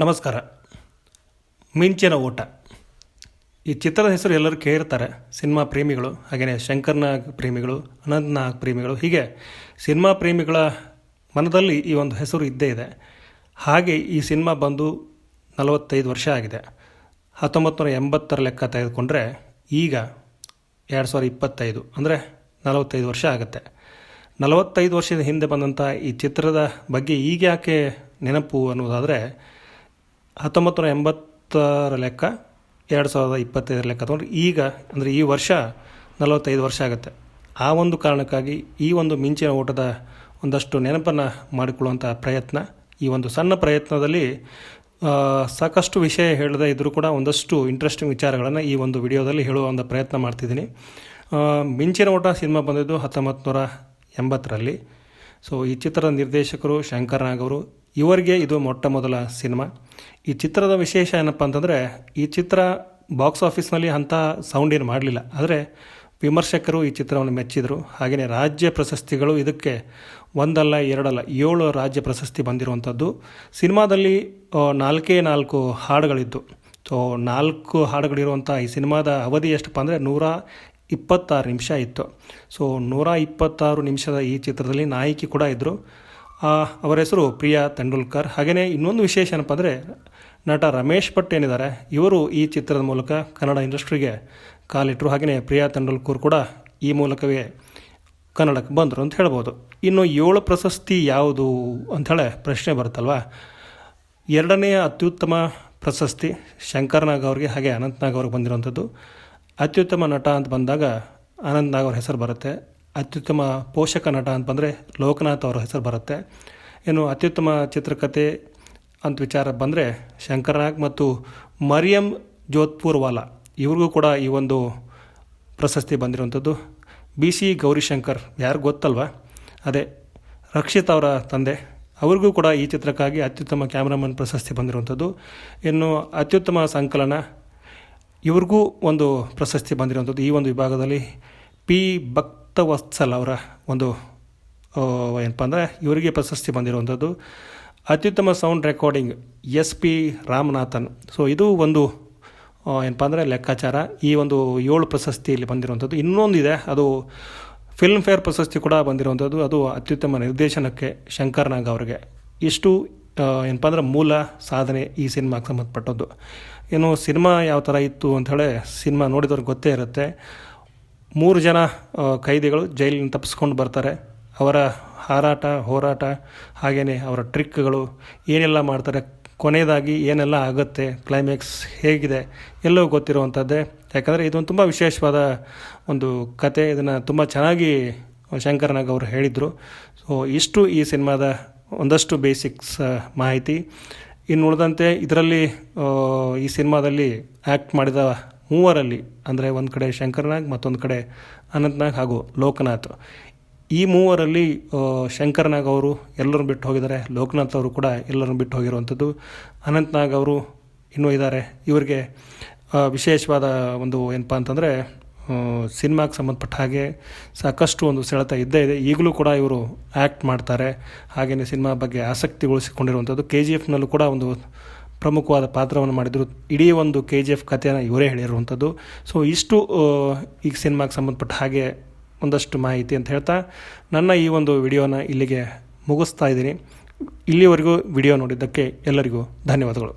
ನಮಸ್ಕಾರ. ಮಿಂಚಿನ ಓಟ ಈ ಚಿತ್ರದ ಹೆಸರು ಎಲ್ಲರೂ ಕೇಳಿರ್ತಾರೆ ಸಿನಿಮಾ ಪ್ರೇಮಿಗಳು ಹಾಗೆಯೇ ಶಂಕರ್ನಾಗ್ ಪ್ರೇಮಿಗಳು ಅನಂತ್ನಾಗ್ ಪ್ರೇಮಿಗಳು, ಹೀಗೆ ಸಿನಿಮಾ ಪ್ರೇಮಿಗಳ ಮನದಲ್ಲಿ ಈ ಒಂದು ಹೆಸರು ಇದ್ದೇ ಇದೆ. ಹಾಗೆ ಈ ಸಿನಿಮಾ ಬಂದು ನಲವತ್ತೈದು ವರ್ಷ ಆಗಿದೆ. ಹತ್ತೊಂಬತ್ತು ನೂರ ಎಂಬತ್ತರ ಲೆಕ್ಕ ತೆಗೆದುಕೊಂಡ್ರೆ ಈಗ ಎರಡು ಸಾವಿರದ ಇಪ್ಪತ್ತೈದು, ಅಂದರೆ ನಲವತ್ತೈದು ವರ್ಷ ಆಗುತ್ತೆ. ನಲವತ್ತೈದು ವರ್ಷದ ಹಿಂದೆ ಬಂದಂಥ ಈ ಚಿತ್ರದ ಬಗ್ಗೆ ಈಗ ಯಾಕೆ ನೆನಪು ಅನ್ನೋದಾದರೆ ಹತ್ತೊಂಬತ್ತು ನೂರ ಎಂಬತ್ತರ ಲೆಕ್ಕ, ಎರಡು ಸಾವಿರದ ಇಪ್ಪತ್ತೈದರ ಲೆಕ್ಕ ತೊಗೊಂಡ್ರೆ ಈಗ, ಅಂದರೆ ಈ ವರ್ಷ ನಲವತ್ತೈದು ವರ್ಷ ಆಗುತ್ತೆ. ಆ ಒಂದು ಕಾರಣಕ್ಕಾಗಿ ಈ ಒಂದು ಮಿಂಚಿನ ಓಟದ ಒಂದಷ್ಟು ನೆನಪನ್ನು ಮಾಡಿಕೊಳ್ಳುವಂಥ ಪ್ರಯತ್ನ, ಈ ಒಂದು ಸಣ್ಣ ಪ್ರಯತ್ನದಲ್ಲಿ ಸಾಕಷ್ಟು ವಿಷಯ ಹೇಳದೇ ಇದ್ದರೂ ಕೂಡ ಒಂದಷ್ಟು ಇಂಟ್ರೆಸ್ಟಿಂಗ್ ವಿಚಾರಗಳನ್ನು ಈ ಒಂದು ವಿಡಿಯೋದಲ್ಲಿ ಹೇಳುವ ಒಂದು ಪ್ರಯತ್ನ ಮಾಡ್ತಿದ್ದೀನಿ. ಮಿಂಚಿನ ಓಟ ಸಿನಿಮಾ ಬಂದಿದ್ದು ಹತ್ತೊಂಬತ್ತು ನೂರ ಎಂಬತ್ತರಲ್ಲಿ. ಸೊ ಈ ಚಿತ್ರದ ನಿರ್ದೇಶಕರು ಶಂಕರ್ ನಾಗ್ ಅವರು ಇವರಿಗೆ ಇದು ಮೊಟ್ಟ ಮೊದಲ ಸಿನಿಮಾ. ಈ ಚಿತ್ರದ ವಿಶೇಷ ಏನಪ್ಪ ಅಂತಂದರೆ, ಈ ಚಿತ್ರ ಬಾಕ್ಸ್ ಆಫೀಸ್ನಲ್ಲಿ ಅಂಥ ಸೌಂಡ್ ಏನು ಮಾಡಲಿಲ್ಲ. ಆದರೆ ವಿಮರ್ಶಕರು ಈ ಚಿತ್ರವನ್ನು ಮೆಚ್ಚಿದರು. ಹಾಗೆಯೇ ರಾಜ್ಯ ಪ್ರಶಸ್ತಿಗಳು ಇದಕ್ಕೆ ಒಂದಲ್ಲ, ಎರಡಲ್ಲ, ಏಳು ರಾಜ್ಯ ಪ್ರಶಸ್ತಿ ಬಂದಿರುವಂಥದ್ದು. ಸಿನಿಮಾದಲ್ಲಿ ನಾಲ್ಕೇ ನಾಲ್ಕು ಹಾಡುಗಳಿದ್ದು. ಸೊ, ನಾಲ್ಕು ಹಾಡುಗಳಿರುವಂಥ ಈ ಸಿನಿಮಾದ ಅವಧಿ ಎಷ್ಟಪ್ಪ ಅಂದರೆ ನೂರ ಇಪ್ಪತ್ತಾರು ನಿಮಿಷ ಇತ್ತು. ಸೊ, ನೂರ ಇಪ್ಪತ್ತಾರು ನಿಮಿಷದ ಈ ಚಿತ್ರದಲ್ಲಿ ನಾಯಕಿ ಕೂಡ ಇದ್ದರು ಅವರ ಹೆಸರು ಪ್ರಿಯಾ ತೆಂಡೂಲ್ಕರ್. ಹಾಗೆಯೇ ಇನ್ನೊಂದು ವಿಶೇಷ ಏನಪ್ಪ ಅಂದರೆ ನಟ ರಮೇಶ್ ಭಟ್ ಏನಿದ್ದಾರೆ, ಇವರು ಈ ಚಿತ್ರದ ಮೂಲಕ ಕನ್ನಡ ಇಂಡಸ್ಟ್ರಿಗೆ ಕಾಲಿಟ್ಟರು ಹಾಗೆಯೇ ಪ್ರಿಯಾ ತೆಂಡೂಲ್ಕರ್ ಕೂಡ ಈ ಮೂಲಕವೇ ಕನ್ನಡಕ್ಕೆ ಬಂದರು ಅಂತ ಹೇಳ್ಬೋದು. ಇನ್ನು ಏಳು ಪ್ರಶಸ್ತಿ ಯಾವುದು ಅಂಥೇಳಿ ಪ್ರಶ್ನೆ ಬರುತ್ತಲ್ವಾ? ಎರಡನೆಯ ಅತ್ಯುತ್ತಮ ಪ್ರಶಸ್ತಿ ಶಂಕರ್ನಾಗ್ ಅವ್ರಿಗೆ, ಹಾಗೆ ಅನಂತ್ನಾಗ್ ಅವ್ರಿಗೆ ಬಂದಿರುವಂಥದ್ದು. ಅತ್ಯುತ್ತಮ ನಟ ಅಂತ ಬಂದಾಗ ಅನಂತ್ನಾಗ್ ಅವ್ರ ಹೆಸರು ಬರುತ್ತೆ. ಅತ್ಯುತ್ತಮ ಪೋಷಕ ನಟ ಅಂತ ಬಂದರೆ ಲೋಕನಾಥ್ ಅವರ ಹೆಸರು ಬರುತ್ತೆ. ಇನ್ನು ಅತ್ಯುತ್ತಮ ಚಿತ್ರಕಥೆ ಅಂತ ವಿಚಾರ ಬಂದರೆ ಶಂಕರ್ನಾಗ್ ಮತ್ತು ಮರಿಯಂ ಜೋಧ್ಪುರ್ವಾಲಾ. ಇವ್ರಿಗೂ ಕೂಡ ಈ ಒಂದು ಪ್ರಶಸ್ತಿ ಬಂದಿರುವಂಥದ್ದು. ಬಿ ಸಿ ಗೌರಿಶಂಕರ್, ಯಾರು ಗೊತ್ತಲ್ವ? ಅದೇ ರಕ್ಷಿತ್ ಅವರ ತಂದೆ. ಅವ್ರಿಗೂ ಕೂಡ ಈ ಚಿತ್ರಕ್ಕಾಗಿ ಅತ್ಯುತ್ತಮ ಕ್ಯಾಮ್ರಾಮನ್ ಪ್ರಶಸ್ತಿ ಬಂದಿರುವಂಥದ್ದು. ಇನ್ನು ಅತ್ಯುತ್ತಮ ಸಂಕಲನ, ಇವ್ರಿಗೂ ಒಂದು ಪ್ರಶಸ್ತಿ ಬಂದಿರುವಂಥದ್ದು ಈ ಒಂದು ವಿಭಾಗದಲ್ಲಿ. ಪಿ ಭಕ್ತವತ್ಸಲ್ ಅವರ ಒಂದು ಏನಪ್ಪ ಅಂದರೆ ಇವರಿಗೆ ಪ್ರಶಸ್ತಿ ಬಂದಿರುವಂಥದ್ದು. ಅತ್ಯುತ್ತಮ sound recording S P Ramanathan. So ಇದು ಒಂದು ಏನಪ್ಪ ಅಂದರೆ ಲೆಕ್ಕಾಚಾರ. ಈ ಒಂದು ಏಳು ಪ್ರಶಸ್ತಿಯಲ್ಲಿ ಬಂದಿರುವಂಥದ್ದು. ಇನ್ನೊಂದಿದೆ, ಅದು ಫಿಲ್ಮ್ ಫೇರ್ ಪ್ರಶಸ್ತಿ ಕೂಡ ಬಂದಿರುವಂಥದ್ದು. ಅದು ಅತ್ಯುತ್ತಮ ನಿರ್ದೇಶನಕ್ಕೆ ಶಂಕರ್ ನಾಗ್ ಅವರಿಗೆ. ಇಷ್ಟು ಏನಪ್ಪ ಅಂದರೆ ಮೂಲ ಸಾಧನೆ ಈ ಸಿನಿಮಾಗೆ ಸಂಬಂಧಪಟ್ಟದ್ದು. ಏನು, ಸಿನಿಮಾ ಯಾವ ಥರ ಇತ್ತು ಅಂಥೇಳಿ ಸಿನಿಮಾ ನೋಡಿದವ್ರಿಗೆ ಗೊತ್ತೇ ಇರುತ್ತೆ. ಮೂರು ಜನ ಕೈದಿಗಳು ಜೈಲಿನ ತಪ್ಪಿಸ್ಕೊಂಡು ಬರ್ತಾರೆ. ಅವರ ಹಾರಾಟ, ಹೋರಾಟ ಹಾಗೆಯೇ ಅವರ ಟ್ರಿಕ್ಗಳು ಏನೆಲ್ಲ ಮಾಡ್ತಾರೆ, ಕೊನೆಯದಾಗಿ ಏನೆಲ್ಲ ಆಗುತ್ತೆ ಕ್ಲೈಮ್ಯಾಕ್ಸ್ ಹೇಗಿದೆ, ಎಲ್ಲವೂ ಗೊತ್ತಿರುವಂಥದ್ದೇ. ಯಾಕಂದರೆ ಇದೊಂದು ತುಂಬ ವಿಶೇಷವಾದ ಒಂದು ಕತೆ. ಇದನ್ನು ತುಂಬ ಚೆನ್ನಾಗಿ ಶಂಕರ್ನಾಗ್ ಅವರು ಹೇಳಿದರು. ಸೊ ಇಷ್ಟು ಈ ಸಿನಿಮಾದ ಒಂದಷ್ಟು ಬೇಸಿಕ್ಸ್ ಮಾಹಿತಿ. ಇನ್ನು ಉಳಿದಂತೆ ಇದರಲ್ಲಿ ಈ ಸಿನಿಮಾದಲ್ಲಿ ಆ್ಯಕ್ಟ್ ಮಾಡಿದ ಮೂವರಲ್ಲಿ, ಅಂದರೆ ಒಂದು ಕಡೆ ಶಂಕರ್ನಾಗ್, ಮತ್ತೊಂದು ಕಡೆ ಅನಂತ್ನಾಗ್ ಹಾಗೂ ಲೋಕನಾಥ್. ಈ ಮೂವರಲ್ಲಿ ಶಂಕರ್ನಾಗ್ ಅವರು ಎಲ್ಲರನ್ನು ಬಿಟ್ಟು ಹೋಗಿದ್ದಾರೆ. ಲೋಕನಾಥ್ ಅವರು ಕೂಡ ಎಲ್ಲರನ್ನು ಬಿಟ್ಟು ಹೋಗಿರುವಂಥದ್ದು. ಅನಂತ್ನಾಗ್ ಅವರು ಇನ್ನೂ ಇದ್ದಾರೆ. ಇವರಿಗೆ ವಿಶೇಷವಾದ ಒಂದು ಏನಪ್ಪ ಅಂತಂದರೆ ಸಿನಿಮಾಗೆ ಸಂಬಂಧಪಟ್ಟ ಹಾಗೆ ಸಾಕಷ್ಟು ಒಂದು ಸೆಳೆತ ಇದ್ದೇ ಇದೆ. ಈಗಲೂ ಕೂಡ ಇವರು ಆ್ಯಕ್ಟ್ ಮಾಡ್ತಾರೆ. ಹಾಗೆಯೇ ಸಿನಿಮಾ ಬಗ್ಗೆ ಆಸಕ್ತಿಗೊಳಿಸಿಕೊಂಡಿರುವಂಥದ್ದು. ಕೆ ಜಿ ಎಫ್ನಲ್ಲೂ ಕೂಡ ಒಂದು ಪ್ರಮುಖವಾದ ಪಾತ್ರವನ್ನು ಮಾಡಿದರು. ಇಡೀ ಒಂದು ಕೆ ಜಿ ಎಫ್ ಕಥೆಯನ್ನು ಇವರೇ ಹೇಳಿರುವಂಥದ್ದು. ಸೊ ಇಷ್ಟು ಈ ಸಿನಿಮಾಗೆ ಸಂಬಂಧಪಟ್ಟ ಹಾಗೆ ಒಂದಷ್ಟು ಮಾಹಿತಿ ಅಂತ ಹೇಳ್ತಾ, ನನ್ನ ಈ ಒಂದು ವಿಡಿಯೋನ ಇಲ್ಲಿಗೆ ಮುಗಿಸ್ತಾ ಇದ್ದೀನಿ. ಇಲ್ಲಿವರೆಗೂ ವಿಡಿಯೋ ನೋಡಿದ್ದಕ್ಕೆ ಎಲ್ಲರಿಗೂ ಧನ್ಯವಾದಗಳು.